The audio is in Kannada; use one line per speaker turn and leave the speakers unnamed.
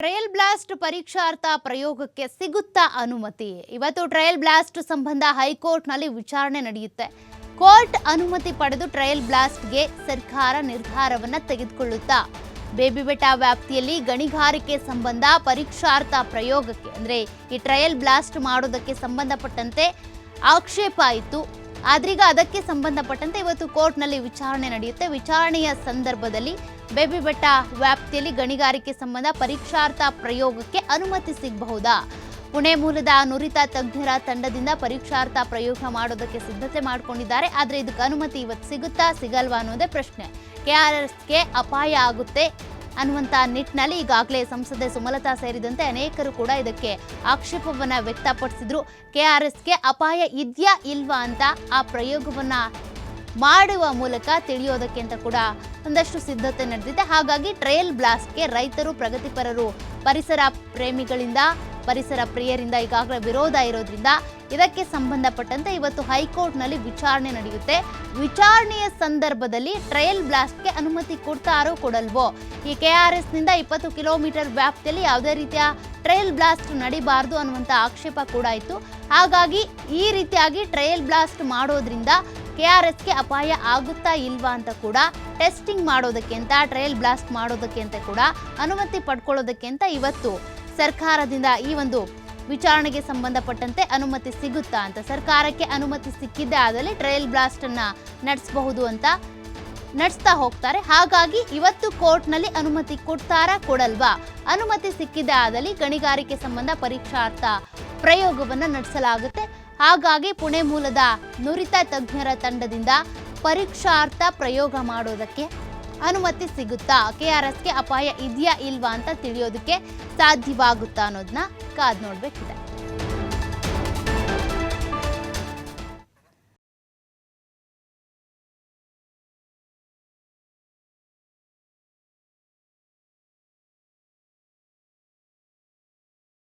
ಟ್ರಯಲ್ ಬ್ಲಾಸ್ಟ್ ಪರೀಕ್ಷಾರ್ಥ ಪ್ರಯೋಗಕ್ಕೆ ಸಿಗುತ್ತಾ ಅನುಮತಿ? ಇವತ್ತು ಟ್ರಯಲ್ ಬ್ಲಾಸ್ಟ್ ಸಂಬಂಧ ಹೈಕೋರ್ಟ್ನಲ್ಲಿ ವಿಚಾರಣೆ ನಡೆಯುತ್ತೆ. ಕೋರ್ಟ್ ಅನುಮತಿ ಪಡೆದು ಟ್ರಯಲ್ ಬ್ಲಾಸ್ಟ್ಗೆ ಸರ್ಕಾರ ನಿರ್ಧಾರವನ್ನ ತೆಗೆದುಕೊಳ್ಳುತ್ತಾ? ಬೇಬಿ ಬೆಟ್ಟ ವ್ಯಾಪ್ತಿಯಲ್ಲಿ ಗಣಿಗಾರಿಕೆ ಸಂಬಂಧ ಪರೀಕ್ಷಾರ್ಥ ಪ್ರಯೋಗಕ್ಕೆ, ಅಂದ್ರೆ ಈ ಟ್ರಯಲ್ ಬ್ಲಾಸ್ಟ್ ಮಾಡೋದಕ್ಕೆ ಸಂಬಂಧಪಟ್ಟಂತೆ ಆಕ್ಷೇಪ ಆಯಿತು ಆದ್ರೀಗ ಅದಕ್ಕೆ ಸಂಬಂಧಪಟ್ಟಂತೆ ಇವತ್ತು ಕೋರ್ಟ್ನಲ್ಲಿ ವಿಚಾರಣೆ ನಡೆಯುತ್ತೆ. ವಿಚಾರಣೆಯ ಸಂದರ್ಭದಲ್ಲಿ ಬೇಬಿ ಬೆಟ್ಟ ವ್ಯಾಪ್ತಿಯಲ್ಲಿ ಗಣಿಗಾರಿಕೆ ಸಂಬಂಧ ಪರೀಕ್ಷಾರ್ಥ ಪ್ರಯೋಗಕ್ಕೆ ಅನುಮತಿ ಸಿಗಬಹುದಾ? ಪುಣೆ ಮೂಲದ ನುರಿತ ತಜ್ಞರ ತಂಡದಿಂದ ಪರೀಕ್ಷಾರ್ಥ ಪ್ರಯೋಗ ಮಾಡೋದಕ್ಕೆ ಸಿದ್ಧತೆ ಮಾಡಿಕೊಂಡಿದ್ದಾರೆ. ಆದರೆ ಇದಕ್ಕೆ ಅನುಮತಿ ಇವತ್ತು ಸಿಗುತ್ತಾ ಸಿಗಲ್ವಾ ಅನ್ನೋದೇ ಪ್ರಶ್ನೆ. ಕೆ ಆರ್ ಎಸ್ಗೆ ಅಪಾಯ ಆಗುತ್ತೆ. ಅನ್ನುವಂಥ ನಿಟ್ಟಿನಲ್ಲಿ ಈಗಾಗಲೇ ಸಂಸದೆ ಸುಮಲತಾ ಸೇರಿದಂತೆ ಅನೇಕರು ಕೂಡ ಇದಕ್ಕೆ ಆಕ್ಷೇಪವನ್ನ ವ್ಯಕ್ತಪಡಿಸಿದ್ರು. ಕೆ ಆರ್ ಎಸ್ಗೆ ಅಪಾಯ ಇದೆಯಾ ಇಲ್ವಾ ಅಂತ ಆ ಪ್ರಯೋಗವನ್ನ ಮಾಡುವ ಮೂಲಕ ತಿಳಿಯೋದಕ್ಕೆ ಅಂತ ಕೂಡ ಒಂದಷ್ಟು ಸಿದ್ಧತೆ ನಡೆದಿದೆ. ಹಾಗಾಗಿ ಟ್ರಯಲ್ ಬ್ಲಾಸ್ಟ್ಗೆ ರೈತರು, ಪ್ರಗತಿಪರರು, ಪರಿಸರ ಪ್ರೇಮಿಗಳಿಂದ, ಪರಿಸರ ಪ್ರಿಯರಿಂದ ಈಗಾಗಲೇ ವಿರೋಧ ಇರೋದ್ರಿಂದ ಇದಕ್ಕೆ ಸಂಬಂಧಪಟ್ಟಂತೆ ಇವತ್ತು ಹೈಕೋರ್ಟ್ನಲ್ಲಿ ವಿಚಾರಣೆ ನಡೆಯುತ್ತೆ. ವಿಚಾರಣೆಯ ಸಂದರ್ಭದಲ್ಲಿ ಟ್ರಯಲ್ ಬ್ಲಾಸ್ಟ್ಗೆ ಅನುಮತಿ ಕೊಡ್ತಾರೋ ಕೊಡಲ್ವೋ? ಈ ಕೆ ಆರ್ ಎಸ್ನಿಂದ ಇಪ್ಪತ್ತು ಕಿಲೋಮೀಟರ್ ವ್ಯಾಪ್ತಿಯಲ್ಲಿ ಯಾವುದೇ ರೀತಿಯ ಟ್ರಯಲ್ ಬ್ಲಾಸ್ಟ್ ನಡಿಬಾರ್ದು ಅನ್ನುವಂಥ ಆಕ್ಷೇಪ ಕೂಡ ಇತ್ತು. ಹಾಗಾಗಿ ಈ ರೀತಿಯಾಗಿ ಟ್ರಯಲ್ ಬ್ಲಾಸ್ಟ್ ಮಾಡೋದ್ರಿಂದ ಕೆ ಆರ್ ಎಸ್ಗೆ ಅಪಾಯ ಆಗುತ್ತಾ ಇಲ್ವಾ ಅಂತ ಕೂಡ, ಟೆಸ್ಟಿಂಗ್ ಮಾಡೋದಕ್ಕೆ ಅಂತ ಟ್ರಯಲ್ ಬ್ಲಾಸ್ಟ್ ಮಾಡೋದಕ್ಕೆ ಅಂತ ಕೂಡ ಅನುಮತಿ ಪಡ್ಕೊಳ್ಳೋದಕ್ಕೆ ಅಂತ ಇವತ್ತು ಸರ್ಕಾರದಿಂದ ಈ ಒಂದು ವಿಚಾರಣೆಗೆ ಸಂಬಂಧಪಟ್ಟಂತೆ ಅನುಮತಿ ಸಿಗುತ್ತಾ ಅಂತ. ಸರ್ಕಾರಕ್ಕೆ ಅನುಮತಿ ಸಿಕ್ಕಿದ್ದೇ ಆದಲ್ಲಿ ಟ್ರಯಲ್ ಬ್ಲಾಸ್ಟ್ ಅನ್ನ ನಡೆಸಬಹುದು ಅಂತ ನಡೆಸ್ತಾ ಹೋಗ್ತಾರೆ. ಹಾಗಾಗಿ ಇವತ್ತು ಕೋರ್ಟ್ನಲ್ಲಿ ಅನುಮತಿ ಕೊಡ್ತಾರಾ ಕೊಡಲ್ವಾ? ಅನುಮತಿ ಸಿಕ್ಕಿದ್ದೇ ಆದಲ್ಲಿ ಗಣಿಗಾರಿಕೆ ಸಂಬಂಧ ಪರೀಕ್ಷಾರ್ಥ ಪ್ರಯೋಗವನ್ನ ನಡೆಸಲಾಗುತ್ತೆ. ಹಾಗಾಗಿ ಪುಣೆ ಮೂಲದ ನುರಿತ ತಜ್ಞರ ತಂಡದಿಂದ ಪರೀಕ್ಷಾರ್ಥ ಪ್ರಯೋಗ ಮಾಡೋದಕ್ಕೆ ಅನುಮತಿ ಸಿಗುತ್ತಾ? ಕೆ ಆರ್ ಎಸ್ಗೆ ಅಪಾಯ ಇದೆಯಾ ಇಲ್ವಾ ಅಂತ ತಿಳಿಯೋದಕ್ಕೆ ಸಾಧ್ಯವಾಗುತ್ತಾ ಅನ್ನೋದನ್ನ ಕಾದ್ ನೋಡ್ಬೇಕಿದೆ.